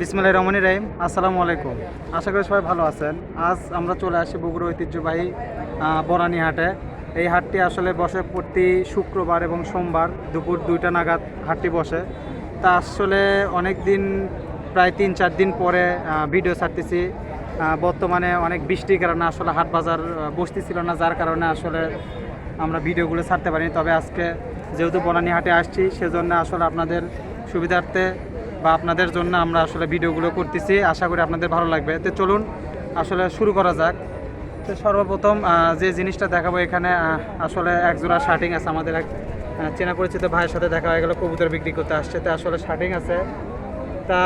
বিসমিল্লাহ রহমানি রাহিম। আসসালামু আলাইকুম। আশা করি সবাই ভালো আছেন। আজ আমরা চলে আসি বগুড়া ঐতিহ্যবাহী বনানী হাটে। এই হাটটি আসলে বসে প্রতি শুক্রবার এবং সোমবার দুপুর দুইটা নাগাদ হাটটি বসে। তা আসলে অনেক দিন, প্রায় তিন চার দিন পরে ভিডিও ছাড়তেছি। বর্তমানে অনেক বৃষ্টির কারণে আসলে হাট বাজার বসতেছিল না, যার কারণে আসলে আমরা ভিডিওগুলো ছাড়তে পারিনি। তবে আজকে যেহেতু বনানী হাটে আসছি, সেজন্য আসলে আপনাদের সুবিধার্থে বা আপনাদের জন্য আমরা আসলে ভিডিওগুলো করতেছি। আশা করি আপনাদের ভালো লাগবে। তো চলুন আসলে শুরু করা যাক। তো সর্বপ্রথম যে জিনিসটা দেখাবো এখানে আসলে এক জোড়া শার্টিং আছে আমাদের এক চেনা পরিচিত ভাইয়ের সাথে দেখা হয়ে গেল কবুতর বিক্রি করতে আসছে। তো আসলে শার্টিং আছে। তা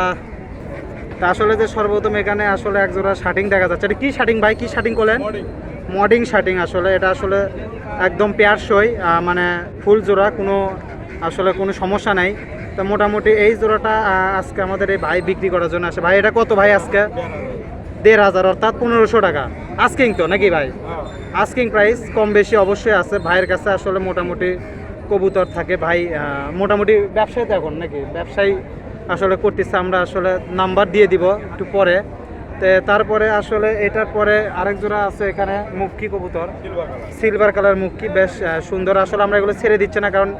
তা আসলে যে সর্বপ্রথম এখানে আসলে এক জোড়া শার্টিং দেখা যাচ্ছে। এটা কী শার্টিং ভাই? কী শার্টিং করলেন মডিং। শার্টিং আসলে। এটা আসলে একদম পেয়ার সই মানে ফুল জোড়া কোনো আসলে কোনো সমস্যা নাই। তো মোটামুটি এই জোড়াটা আজকে আমাদের এই ভাই বিক্রি করার জন্য আসে। ভাই এটা কত ভাই আজকে? দেড় হাজার অর্থাৎ পনেরোশো টাকা। আস্কিং তো নাকি ভাই? আস্কিং প্রাইস কম বেশি অবশ্যই আছে। ভাইয়ের কাছে আসলে মোটামুটি কবুতর থাকে। ভাই মোটামুটি ব্যবসায়ী তো এখন নাকি? ব্যবসায়ী আসলে করতেছে আমরা আসলে নাম্বার দিয়ে দিব একটু পরে। তে তারপরে আসলে এটার পরে আরেক জোড়া আছে এখানে মুক্কি কবুতর। সিলভার কালার মুক্কি বেশ সুন্দর। আসলে আমরা এগুলো ছেড়ে দিচ্ছি না কারণ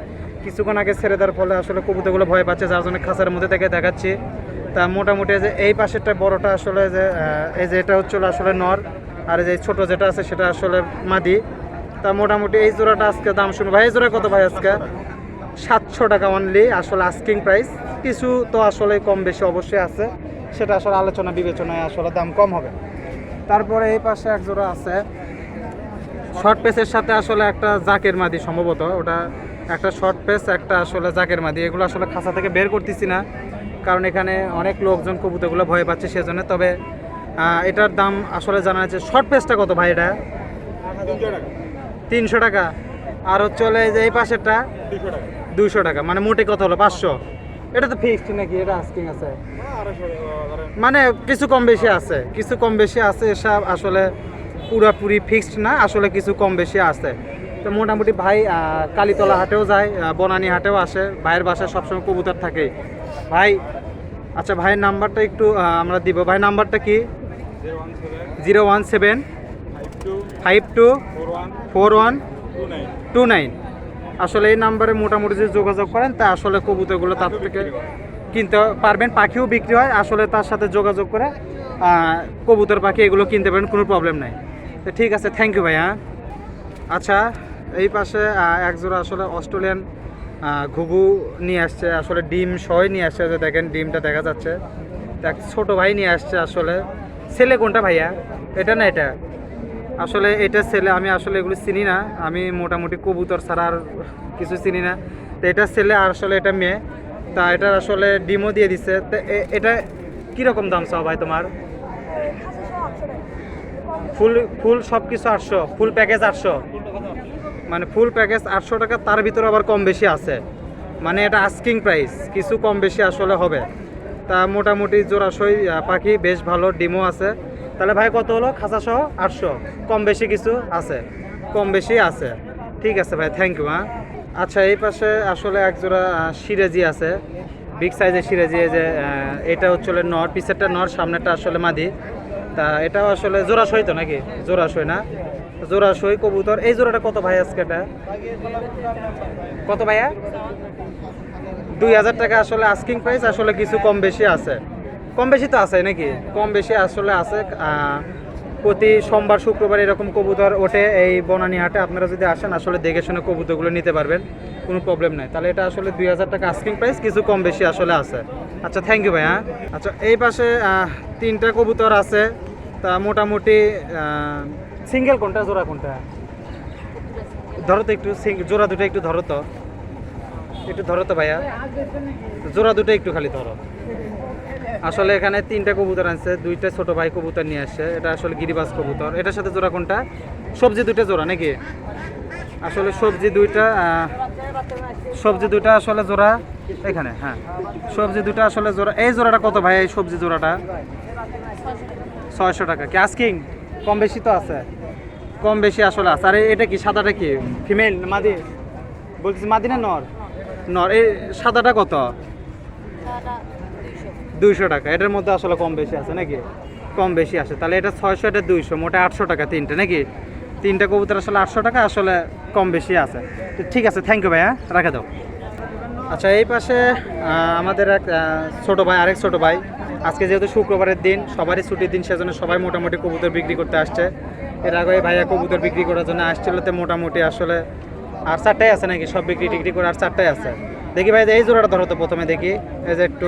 কিছুক্ষণ আগে ছেড়ে দেওয়ার ফলে আসলে কবুতরগুলো ভয় পাচ্ছে, যার জন্য খাঁচার মধ্যে থেকে দেখাচ্ছি। তা মোটামুটি যে এই পাশেরটা বড়টা আসলে যে এই যে এটা হচ্ছিল আসলে নর, আর যে ছোট যেটা আছে সেটা আসলে মাদি। তা মোটামুটি এই জোড়াটা আজকে দাম শুনব। ভাই, এই জোড়া কত ভাই আজকে? সাতশো টাকা অনলি আসলে আস্কিং প্রাইস কিছু তো আসলে কম বেশি অবশ্যই আছে। সেটা আসলে আলোচনা, বিবেচনায় আসলে দাম কম হবে। তারপরে এই পাশে এক জোড়া আছে। শর্ট পেসের সাথে আসলে একটা জাকের মাদি সম্ভবত। ওটা একটা শর্ট পেস একটা আসলে জাকের মাদি। এগুলো আসলে খাঁচা থেকে বের করতেছি না, কারণ এখানে অনেক লোকজন কবুতরগুলো ভয় পাচ্ছে সেজন্য। তবে এটার দাম আসলে জানা যাচ্ছে শর্ট পেসটা কত ভাই এটা? তিনশো টাকা। আর হচ্ছে যে এই পাশেরটা, দুইশো টাকা। মানে মোটে কত হলো? পাঁচশো। এটা তো ফিক্সড নাকি? এটা আস্কিং আছে। মানে কিছু কম বেশি আছে। কিছু কম বেশি আছে এসব আসলে পুরোপুরি ফিক্সড না, আসলে কিছু কম বেশি আছে। তো মোটামুটি ভাই কালীতলা হাটেও যায় বনানী হাটেও আসে। ভাইয়ের বাসায় সবসময় কবুতর থাকে। ভাই আচ্ছা ভাইয়ের নাম্বারটা একটু আমরা দিব। ভাই নাম্বারটা কি? Zero one seven. Five two four one two nine. আসলে এই নাম্বারে মোটামুটি যে যোগাযোগ করেন, তা আসলে কবুতরগুলো তার থেকে কিনতে পারবেন। পাখিও বিক্রি হয়, আসলে তার সাথে যোগাযোগ করে কবুতর, পাখি এগুলো কিনতে পারেন কোনো প্রবলেম নাই। তো ঠিক আছে থ্যাংক ইউ ভাইয়া। আচ্ছা এই পাশে আহ, এক জোড়া আসলে অস্ট্রেলিয়ান ঘুঘু নিয়ে আসছে আসলে ডিম সহ নিয়ে আসছে যে দেখেন ডিমটা দেখা যাচ্ছে। এক ছোট ভাই নিয়ে আসছে আসলে। ছেলে কোনটা ভাইয়া? এটা না এটা? আসলে এটা ছেলে আমি আসলে এগুলো চিনি না। আমি মোটামুটি কবুতর ছাড়া আর কিছু চিনি না। তো এটা ছেলে আর আসলে এটা মেয়ে। তা এটার আসলে ডিমও দিয়ে দিছে। তো এটা কীরকম দাম চাও ভাই তোমার? ফুল ফুল সব কিছু আটশো ফুল প্যাকেজ আটশো। মানে ফুল প্যাকেজ আটশো টাকা, তার ভিতরে আবার কম বেশি আছে। মানে এটা আস্কিং প্রাইস কিছু কম বেশি আসলে হবে। তা মোটামুটি জোড়াশই পাখি, বেশ ভালো, ডিমও আছে। তাহলে ভাই কত হলো? খাঁচা সহ আটশো। কম বেশি কিছু আছে। কম বেশি আছে। ঠিক আছে ভাই থ্যাংক ইউ হ্যাঁ। আচ্ছা এই পাশে আসলে এক জোড়া সিরাজি আছে। বিগ সাইজের সিরাজি যে এটা হচ্ছে নর, পিসেরটা নর সামনেটা আসলে মাদি। তা এটাও আসলে জোড়াশই তো নাকি? জোড়াশই না? জোড়াশই কবুতর। এই জোড়াটা কত ভাই আজকে এটা? কত ভাইয়া? দুই হাজার টাকা আসলে আস্কিং প্রাইস আসলে কিছু কম বেশি আছে। কম বেশি তো আছে নাকি? কম বেশি আসলে আছে প্রতি সোমবার, শুক্রবার এরকম কবুতর ওঠে এই বনানী হাটে। আপনারা যদি আসেন, আসলে দেখে শুনে কবুতরগুলো নিতে পারবেন, কোনো প্রবলেম নাই। তাহলে এটা আসলে দুই হাজার টাকা আস্কিং প্রাইস কিছু কম বেশি আসলে আছে। আচ্ছা থ্যাংক ইউ ভাইয়া। আচ্ছা এই পাশে তিনটা কবুতর আছে। তা মোটামুটি সিঙ্গেল কোনটা, জোড়া কোনটা? ধরো তো একটু জোড়া দুটো একটু ধরো তো। একটু ধরো তো ভাইয়া। জোড়া দুটো একটু খালি ধরো। আসলে এখানে তিনটা কবুতর আনছে, দুইটা ছোট ভাই কবুতর নিয়ে আসছে। এটা আসলে গিরিবাজ কবুতর। এটার সাথে জোড়া কোনটা? সবজি দুইটা জোড়া নাকি? আসলে সবজি দুইটা সবজি দুইটা আসলে জোড়া এখানে হ্যাঁ। সবজি দুইটা আসলে জোড়া। এই জোড়াটা কত ভাই, এই সবজি জোড়াটা? ছয়শো টাকা। কি আস্কিং? কম বেশি তো আছে। কম বেশি আসলে আছে। আর এটা কি সাদাটা কি? ফিমেল মাদি? বলছিস মাদি না নর? নর এই সাদাটা কত? দুইশো। টাকা। এটার মধ্যে আসলে কম বেশি আছে নাকি? কম বেশি আছে। তাহলে এটা ছয়শো এটা দুইশো মোটা আটশো টাকা তিনটে নাকি? তিনটা কবুতর আসলে আটশো টাকা আসলে কম বেশি আছে। তো ঠিক আছে থ্যাংক ইউ ভাইয়া রাখা দাও। আচ্ছা এই পাশে আমাদের এক ছোটো ছোট ভাই আরেক ছোটো ভাই। আজকে যেহেতু শুক্রবারের দিন সবারই ছুটির দিন সেজন্য সবাই মোটামুটি কবুতর বিক্রি করতে আসছে। এর আগে ভাইয়া কবুতর বিক্রি করার জন্য আসছিল তো মোটামুটি আসলে আর চারটাই আছে নাকি? সব বিক্রি টিক্রি করে আর চারটাই আছে। দেখি ভাই এই জোড়াটা ধরো তো প্রথমে দেখি। এই যে একটু।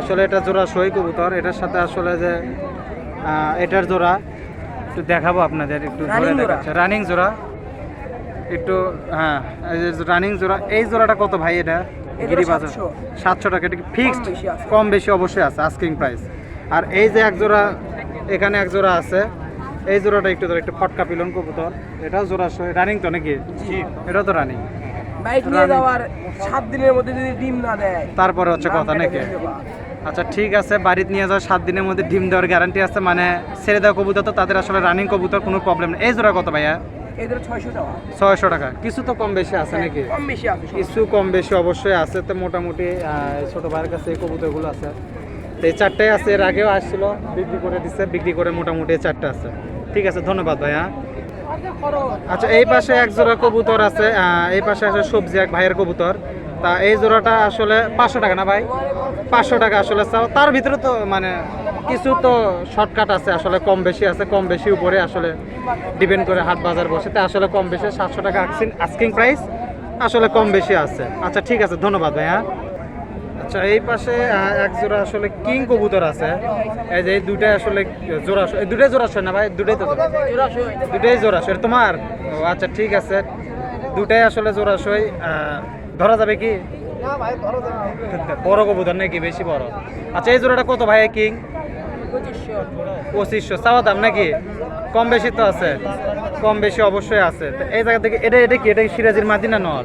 আসলে এটা জোড়া সই কবুতর এটার সাথে আসলে যে এটার জোড়া একটু দেখাবো আপনাদের একটু ধরে দেখাচ্ছে। রানিং জোড়া। একটু হ্যাঁ রানিং জোড়া। এই জোড়াটা কত ভাই এটা? গিরিবাজার। সাতশো। টাকা এটা ফিক্সড কম বেশি কম বেশি অবশ্যই আছে আস্কিং প্রাইস আর এই যে এক জোড়া এখানে এক জোড়া আছে। এই জোড়াটা একটু ধর একটু ফটকা পিলন কবুতর। এটাও জোড়া রানিং তো নাকি? এটাও তো রানিং বাইক নিয়ে যাওয়ার সাত দিনের মধ্যে যদি ডিম না দেয় তারপরে হচ্ছে কথা নাকি? আচ্ছা ঠিক আছে বাড়িতে নিয়ে যাওয়ার সাত দিনের মধ্যে ডিম দেওয়ার গ্যারান্টি আছে মানে ছেড়ে দেওয়া কবুতর তো তাদের আসলে রানিং কবুতর কোনো প্রবলেম নেই। এই জোড়া কত ভাইয়া? ছয়শো টাকা। কিছু তো কম বেশি আছে নাকি? আছে সব। কিছু কম বেশি অবশ্যই আছে তো মোটামুটি ছোট ভাইয়ের কাছে এই কবুতরগুলো আছে। তো এই চারটাই আছে এর আগেও আসছিল বিক্রি করে দিচ্ছে বিক্রি করে মোটামুটি চারটা আছে। ঠিক আছে, ধন্যবাদ ভাইয়া। আচ্ছা এই পাশে এক জোড়া কবুতর আছে এই পাশে আছে সবজি, এক ভাইয়ের কবুতর। তা এই জোড়াটা আসলে পাঁচশো টাকা না ভাই? পাঁচশো টাকা আসলে চাও। তার ভিতরে তো মানে কিছু তো শর্টকাট আছে, আসলে কম বেশি আছে, কম বেশি উপরে আসলে ডিপেন্ড করে হাট বাজার বসে। তা আসলে কম বেশি, সাতশো টাকা আস্কিং প্রাইস আসলে কম বেশি আছে। আচ্ছা ঠিক আছে, ধন্যবাদ ভাইয়া। আচ্ছা এই পাশে এক জোড়া আসলে কিং কবুতর আছে। এই যে দুটাই আসলে জোড়া এই দুটাই জোড়া না ভাই? দুটাই তো জোড়া দুটাই জোড়াশয় এটা তোমার? ও আচ্ছা ঠিক আছে। দুটাই আসলে জোড়াশয় ধরা যাবে কি? বড় কবুতর নাকি বেশি বড়? আচ্ছা এই জোড়াটা কত ভাই কিং? পঁচিশশো। চাওয়া দাম নাকি? কম বেশি তো আছে। কম বেশি অবশ্যই আছে। এই জায়গা থেকে এটা এটা কি? এটা সিরাজির মাদিনা নর?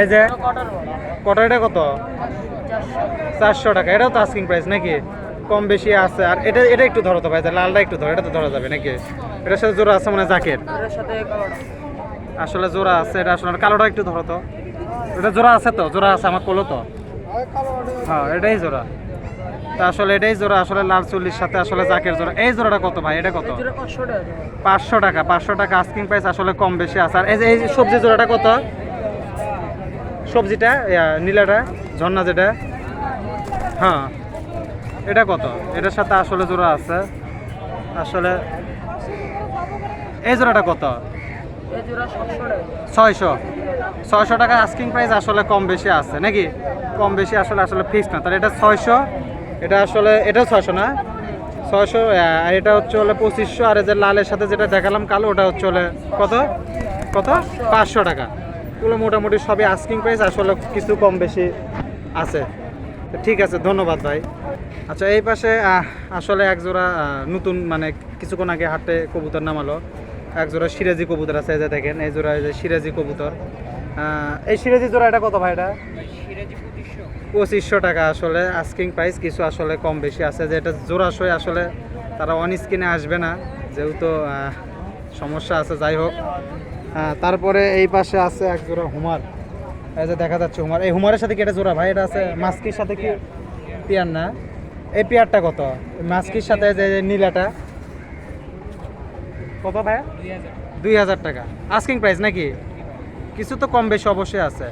এই যে কত এটা কত? চারশো টাকা। এটাও তো আস্কিং প্রাইস নাকি? কম বেশি আছে। আর এটা এটা একটু ধরো তো ভাই লালটা একটু ধরো এটা তো ধরা যাবে নাকি? এটার সাথে জোড়া আছে মানে জ্যাকেট। আসলে জোড়া আছে এটা আসলে কালোটা একটু ধরো তো। এটা জোড়া আছে তো জোড়া আছে আমার কোলো তো। হ্যাঁ এটাই জোড়া। তা আসলে এটাই জোড়া আসলে লাল চল্লিশ সাথে আসলে জাকের জোড়া। এই জোড়াটা কত ভাই এটা কত? পাঁচশো টাকা পাঁচশো টাকা আস্কিং প্রাইস আসলে কম বেশি আছে। আর এই যে এই সবজি জোড়াটা কত? সবজিটা নীলাটা ঝর্ণা যেটা। হ্যাঁ। এটা কত? এটার সাথে আসলে জোড়া আছে। আসলে এই জোড়াটা কত? এই জোড়া ছয়শো ছয়শো। টাকা আস্কিং প্রাইস আসলে কম বেশি আছে নাকি? কম বেশি আসলে আসলে ফিক্স না। তাহলে এটা ছয়শো এটা আসলে এটাও ছয়শো না? ছয়শো আর এটা হচ্ছে হলে পঁচিশশো। আর এই যে লালের সাথে যেটা দেখালাম কালো ওটা হচ্ছে হলে কত? কত? পাঁচশো টাকা। এগুলো মোটামুটি সবই আস্কিং প্রাইস আসলে কিছু কম বেশি আছে। তো ঠিক আছে, ধন্যবাদ ভাই। আচ্ছা এই পাশে আসলে এক জোড়া নতুন মানে কিছুক্ষণ আগে হাটে কবুতর নামালো। এক জোড়া সিরাজি কবুতর আছে যে দেখেন, এই জোড়া যে সিরাজি কবুতর। এই সিরাজি জোড়া এটা কত ভাই এটা? পঁচিশশো টাকা আসলে আস্কিং প্রাইস কিছু আসলে কম বেশি আছে। যে এটা জোড়াশয় আসলে তারা অন স্ক্রিনে আসবে না, যেহেতু সমস্যা আছে, যাই হোক। তারপরে এই পাশে আছে এক জোড়া হুমার। এই যে দেখা যাচ্ছে হুমার। এই হুমারের সাথে কি এটা জোড়া? ভাই, এটা আছে মাস্কির সাথে কি? পেয়ার না। এই পেয়ারটা কত? মাস্কির সাথে যে নীলাটা কত ভাই? দুই হাজার টাকা। আস্কিং প্রাইস নাকি? কিছু তো কম বেশি অবশ্যই আছে।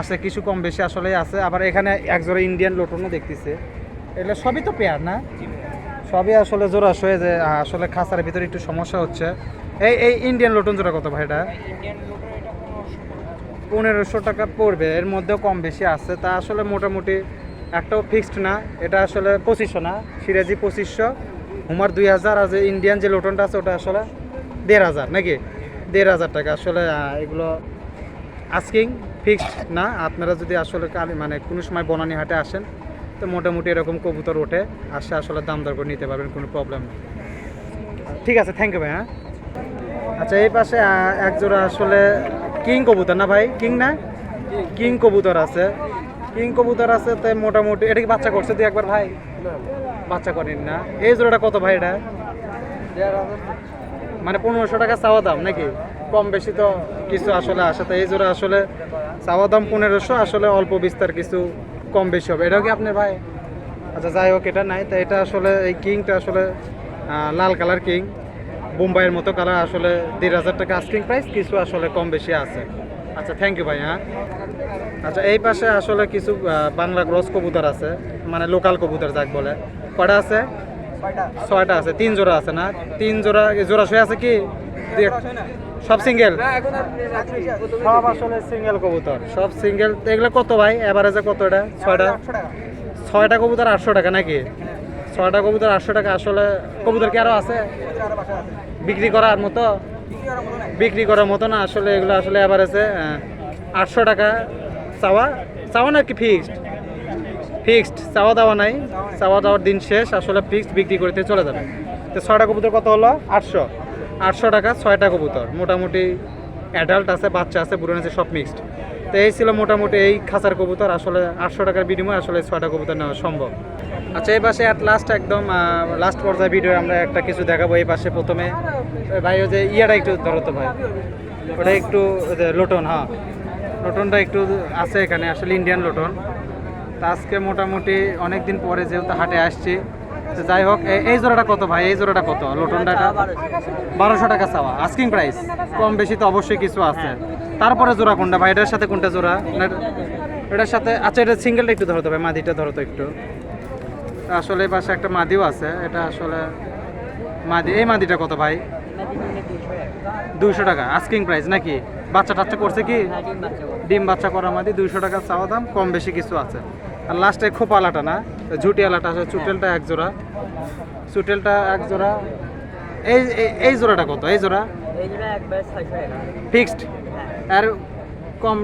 আছে, কিছু কম বেশি আসলেই আছে। আবার এখানে এক জোড়া ইন্ডিয়ান লোটনও দেখতেছে। এগুলো সবই তো পেয়ার না? সবই আসলে জোড়া শোয়ে যে, আসলে খাঁচার ভিতরে একটু সমস্যা হচ্ছে। এই এই ইন্ডিয়ান লোটন জোড়া কত ভাই এটা? পনেরোশো টাকা পড়বে, এর মধ্যেও কম বেশি আছে। তা আসলে মোটামুটি একটাও ফিক্সড না, এটা আসলে পঁচিশশো না, সিরাজি পঁচিশশো। হুমার দুই হাজার, আর যে ইন্ডিয়ান যে লোটনটা আছে, ওটা আসলে দেড় হাজার, নাকি? দেড় হাজার টাকা। আসলে এগুলো আস্কিং ফিক্সড না। আপনারা যদি আসলে কালি- মানে কোনো সময় বনানি হাটে আসেন, তো মোটামুটি এরকম কবুতর ওঠে, আসে আসলে দাম দর করে নিতে পারবেন, কোনো প্রবলেম নেই ঠিক আছে থ্যাংক ইউ ভাই হ্যাঁ। আচ্ছা এই পাশে একজোড়া আসলে কিং কবুতর না ভাই? কিং না? কিং কবুতর আছে। কিং কবুতর আছে তাই মোটামুটি এটা কি বাচ্চা করছে তুই একবার ভাই? বাচ্চা করেন না। এই জোড়াটা কত ভাই এটা? মানে পনেরোশো টাকা চাওয়া দাম নাকি? কম বেশি তো কিছু আসলে আসে। তো এই জোড়া আসলে চাওয়া দাম পনেরোশো, আসলে অল্প বিস্তার কিছু কম বেশি হবে। এটাও কি আপনার ভাই? আচ্ছা যাই হোক, এটা নাই। তো এটা আসলে এই কিংটা আসলে লাল কালার কিং। বোম্বাইয়ের মতো কালার আসলে দেড় হাজার টাকা আস্কিং প্রাইস কিছু আসলে কম বেশি আছে। আচ্ছা থ্যাংক ইউ ভাই হ্যাঁ আচ্ছা এই পাশে আসলে কিছু বাংলা গ্রস কবুতর আছে মানে লোকাল কবুতর যাক বলে। কটা আছে? ছয়টা। আছে তিন জোড়া আছে না? তিন জোড়া জোড়া শুয়ে আছে কি? সব সিঙ্গেল। সব আসলে সিঙ্গেল কবুতর সব সিঙ্গেল এগুলো কত ভাই? এভারেজে কত এটা? ছয়টা? ছয়টা কবুতর আটশো টাকা নাকি? ছয়টা কবুতর, আটশো টাকা আসলে কবুতর কি আরও আছে? আছে বিক্রি করার মতো? বিক্রি করার মতো না, আসলে এগুলো আসলে এভারেজে আটশো টাকা চাওয়া। চাওয়া না কি ফিক্সড ফিক্সড চাওয়া দাওয়া নাই। চাওয়া দাওয়ার দিন শেষ, আসলে ফিক্সড বিক্রি করতে চলে যাবে। তো ছয়টা কবুতর কত হলো? আটশো। আটশো টাকা, ছয়টা কবুতর। মোটামুটি অ্যাডাল্ট আছে, বাচ্চা আছে বুড়ো আছে, সব মিক্সড তো এই ছিল মোটামুটি এই খাঁচার কবুতর। আসলে আটশো টাকার বিনিময়ে আসলে ছয়টা কবুতর নেওয়া সম্ভব। আচ্ছা এই পাশে অ্যাট লাস্ট একদম লাস্ট পর্যায়ে ভিডিও আমরা একটা কিছু দেখাবো। এই পাশে প্রথমে ভাই, ওই যে ইয়াটা একটু ধরো তো ভাই। ওটা একটু লোটন হ্যাঁ। লোটনটা একটু আছে এখানে, আসলে ইন্ডিয়ান লোটন। তা আজকে মোটামুটি অনেক দিন পরে যেহেতু হাটে আসছি তো যাই হোক এই জোড়াটা কত ভাই? এই জোড়াটা কত? লোটনটা এটা বারোশো টাকা চাওয়া। আস্কিং প্রাইস কম বেশি তো অবশ্যই কিছু আছে। তারপরে জোড়া কোনটা ভাই? এটার সাথে কোনটা জোড়া? এটার সাথে আচ্ছা এটা সিঙ্গেলটা একটু ধরতে হবে মাদিটা ধরো তো একটু। আসলে এই পাশে একটা মাদিও আছে। এটা আসলে মাদি এই মাদিটা কত ভাই? দুইশো টাকা। আস্কিং প্রাইস নাকি? বাচ্চা টাচ্চা করছে কি? ডিম বাচ্চা করা মাদি দুইশো টাকা চাওয়া দাম কম বেশি কিছু আছে। আর লাস্টে খোপালাটা না ঝুটি আলাটা আছে চুটেলটা এক জোড়া। চুটেলটা এক জোড়া। এই এই- জোড়াটা কত? এই জোড়া? ফিক্সড আর কম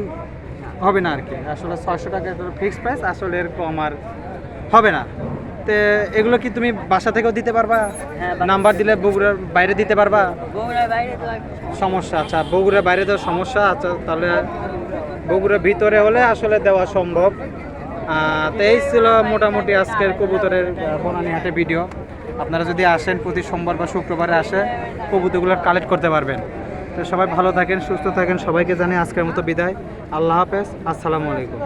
হবে না আর কি। আসলে ছয়শো টাকা ফিক্সড প্রাইস আসলে এর কম আর হবে না। তে এগুলো কি তুমি বাসা থেকেও দিতে পারবা? নাম্বার দিলে বগুড়ার বাইরে দিতে পারবা? সমস্যা আচ্ছা বগুড়ার বাইরে দেওয়ার সমস্যা আচ্ছা তাহলে বগুড়ার ভিতরে হলে আসলে দেওয়া সম্ভব। তো এই ছিল মোটামুটি আজকের কবুতরের বনানি হাটে ভিডিও আপনারা যদি আসেন প্রতি সোমবার বা শুক্রবারে আসে, কবুতরগুলো কালেক্ট করতে পারবেন। তো সবাই ভালো থাকেন, সুস্থ থাকেন, সবাইকে জানে আজকের মতো বিদায়। আল্লাহ হাফেজ, আসসালামু আলাইকুম।